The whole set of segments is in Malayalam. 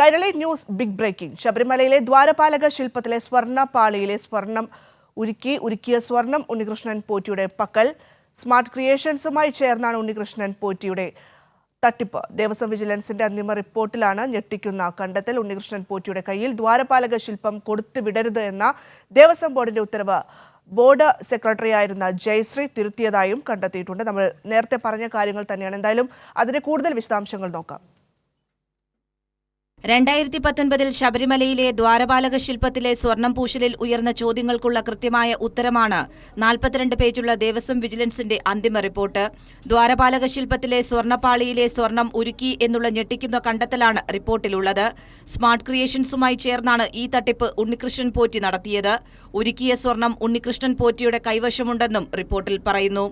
Kairali news big breaking. ശബരിമലയിലെ ദ്വാരപാലക ശില്പത്തിലെ സ്വർണ പാളിയിലെ സ്വർണം ഉരുക്കി ഉരുക്കിയ സ്വർണം ഉണ്ണികൃഷ്ണൻ പോറ്റിയുടെ പക്കൽ. സ്മാർട്ട് ക്രിയേഷൻസുമായി ചേർന്നാണ് ഉണ്ണികൃഷ്ണൻ പോറ്റിയുടെ തട്ടിപ്പ്. ദേവസ്വം വിജിലൻസിന്റെ അന്തിമ റിപ്പോർട്ടിലാണ് ഞെട്ടിക്കുന്ന കണ്ടെത്തൽ. ഉണ്ണികൃഷ്ണൻ പോറ്റിയുടെ കയ്യിൽ ദ്വാരപാലക ശില്പം കൊടുത്തുവിടരുത് എന്ന ദേവസ്വം ബോർഡിന്റെ ഉത്തരവ്. ബോർഡ് സെക്രട്ടറി സെക്രട്ടറിയായിരുന്ന ജയശ്രീ തിരുത്തിയതായും കണ്ടെത്തിയിട്ടുണ്ട്. നമ്മൾ നേരത്തെ പറഞ്ഞ കാര്യങ്ങൾ തന്നെയാണ്. എന്തായാലും അതിന്റെ കൂടുതൽ വിശദാംശങ്ങൾ നോക്കാം. രണ്ടായിരത്തി പത്തൊൻപതിൽ ശബരിമലയിലെ ദ്വാരപാലക ശില്പത്തിലെ സ്വർണം പൂശലിൽ ഉയർന്ന ചോദ്യങ്ങൾക്കുള്ള കൃത്യമായ ഉത്തരമാണ് നാൽപ്പത്തിരണ്ട് പേജുള്ള ദേവസ്വം വിജിലൻസിന്റെ അന്തിമ റിപ്പോർട്ട്. ദ്വാരപാലക ശില്പത്തിലെ സ്വർണപ്പാളിയിലെ സ്വർണം ഉരുക്കി എന്നുള്ള ഞെട്ടിക്കുന്ന കണ്ടെത്തലാണ് റിപ്പോർട്ടിലുള്ളത്. സ്മാർട്ട് ക്രിയേഷൻസുമായി ചേർന്നാണ് ഈ തട്ടിപ്പ് ഉണ്ണികൃഷ്ണൻ പോറ്റി നടത്തിയത്. ഉരുക്കിയ സ്വർണം ഉണ്ണികൃഷ്ണൻ പോറ്റിയുടെ കൈവശമുണ്ടെന്നും റിപ്പോർട്ടിൽ പറയുന്നു.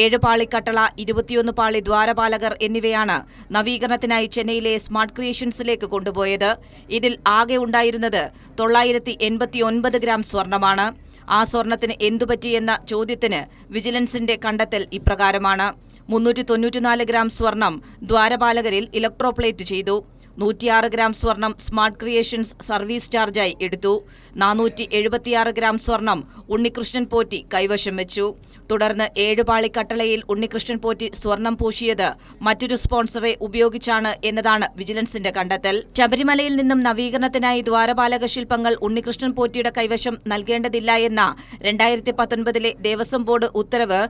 ഏഴ് പാളി കട്ടള ഇരുപത്തിയൊന്ന് പാളി ദ്വാരപാലകർ എന്നിവയാണ് നവീകരണത്തിനായി ചെന്നൈയിലെ സ്മാർട്ട് ക്രിയേഷൻസിലേക്ക് കൊണ്ടുപോയത്. ഇതിൽ ആകെ ഉണ്ടായിരുന്നത് തൊള്ളായിരത്തി എൺപത്തിയൊൻപത് ഗ്രാം സ്വർണമാണ്. ആ സ്വർണത്തിന് എന്തുപറ്റിയെന്ന ചോദ്യത്തിന് വിജിലൻസിന്റെ കണ്ടെത്തൽ ഇപ്രകാരമാണ്. മുന്നൂറ്റി തൊണ്ണൂറ്റിനാല് ഗ്രാം സ്വർണം ദ്വാരപാലകരിൽ ഇലക്ട്രോപ്ലേറ്റ് ചെയ്തു. നൂറ്റിയാറ് ഗ്രാം സ്വർണം സ്മാർട്ട് ക്രിയേഷൻസ് സർവീസ് ചാർജായി എടുത്തു. നാനൂറ്റി എഴുപത്തിയാറ് ഗ്രാം സ്വർണം ഉണ്ണികൃഷ്ണൻ പോറ്റി കൈവശം വെച്ചു. തുടർന്ന് ഏഴുപാളി കട്ടളയിൽ ഉണ്ണികൃഷ്ണൻ പോറ്റി സ്വർണം പൂശിയത്. മറ്റൊരു സ്പോൺസറെ ഉപയോഗിച്ചാണ് എന്നതാണ് വിജിലൻസിന്റെ കണ്ടെത്തൽ. ശബരിമലയിൽ നിന്നും നവീകരണത്തിനായി ദ്വാരപാലക ശില്പങ്ങൾ ഉണ്ണികൃഷ്ണൻ പോറ്റിയുടെ കൈവശം നൽകേണ്ടതില്ല എന്ന രണ്ടായിരത്തി പത്തൊൻപതിലെ ദേവസ്വം ബോർഡ് ഉത്തരവ്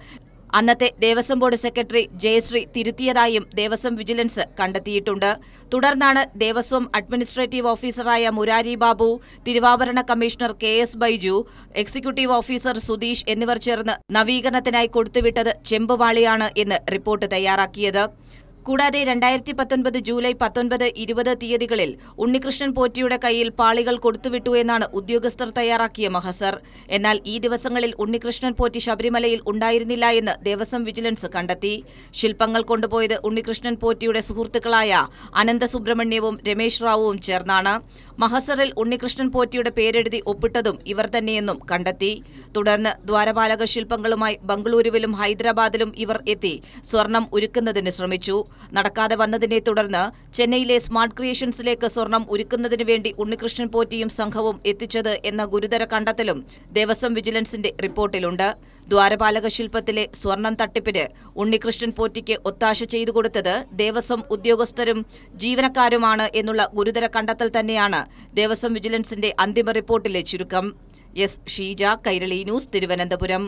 അന്നത്തെ ദേവസ്വം ബോർഡ് സെക്രട്ടറി ജയശ്രീ തിരുത്തിയതായും ദേവസ്വം വിജിലൻസ് കണ്ടെത്തിയിട്ടുണ്ട്. തുടർന്നാണ് ദേവസ്വം അഡ്മിനിസ്ട്രേറ്റീവ് ഓഫീസറായ മുരാരി ബാബു തിരുവാഭരണ commissioner K S Baiju executive officer Sudheesh എന്നിവർ ചേർന്ന് നവീകരണത്തിനായി കൊടുത്തുവിട്ടത് ചെമ്പുവാളിയാണ് എന്ന് റിപ്പോർട്ട് തയ്യാറാക്കിയത്. കൂടാതെ രണ്ടായിരത്തി പത്തൊൻപത് ജൂലൈ പത്തൊൻപത് ഇരുപത് തീയതികളിൽ ഉണ്ണികൃഷ്ണൻ പോറ്റിയുടെ കയ്യിൽ പാളികൾ കൊടുത്തുവിട്ടു എന്നാണ് ഉദ്യോഗസ്ഥർ തയ്യാറാക്കിയ മഹസർ. എന്നാൽ ഈ ദിവസങ്ങളിൽ ഉണ്ണികൃഷ്ണൻ പോറ്റി ശബരിമലയിൽ ഉണ്ടായിരുന്നില്ല എന്ന് ദേവസ്വം വിജിലൻസ് കണ്ടെത്തി. ശില്പങ്ങൾ കൊണ്ടുപോയത് ഉണ്ണികൃഷ്ണൻ പോറ്റിയുടെ സുഹൃത്തുക്കളായ അനന്ത സുബ്രഹ്മണ്യവും രമേശ് റാവുവും ചേർന്നാണ്. മഹസറിൽ ഉണ്ണികൃഷ്ണൻ പോറ്റിയുടെ പേരെഴുതി ഒപ്പിട്ടതും ഇവർ തന്നെയെന്നും കണ്ടെത്തി. തുടർന്ന് ദ്വാരപാലക ശില്പങ്ങളുമായി ബംഗളൂരുവിലും ഹൈദരാബാദിലും ഇവർ എത്തി സ്വർണം ഉരുക്കുന്നതിന് ശ്രമിച്ചു. നടക്കാതെ വന്നതിനെ തുടർന്ന് ചെന്നൈയിലെ സ്മാർട്ട് ക്രിയേഷൻസിലേക്ക് സ്വർണം ഒരുക്കുന്നതിനു വേണ്ടി ഉണ്ണികൃഷ്ണൻ പോറ്റിയും സംഘവും എത്തിച്ചത് എന്ന ഗുരുതര കണ്ടെത്തലും ദേവസ്വം വിജിലൻസിന്റെ റിപ്പോർട്ടിലുണ്ട്. ദ്വാരപാലക ശില്പത്തിലെ സ്വർണം തട്ടിപ്പിന് ഉണ്ണികൃഷ്ണൻ പോറ്റിക്ക് ഒത്താശ ചെയ്തു കൊടുത്തത് ദേവസ്വം ഉദ്യോഗസ്ഥരും ജീവനക്കാരുമാണ് എന്നുള്ള ഗുരുതര കണ്ടെത്തൽ തന്നെയാണ് ദേവസ്വം വിജിലൻസിന്റെ അന്തിമ റിപ്പോർട്ടിലെ ചുരുക്കം. S Sheeja Kairali news Thiruvananthapuram.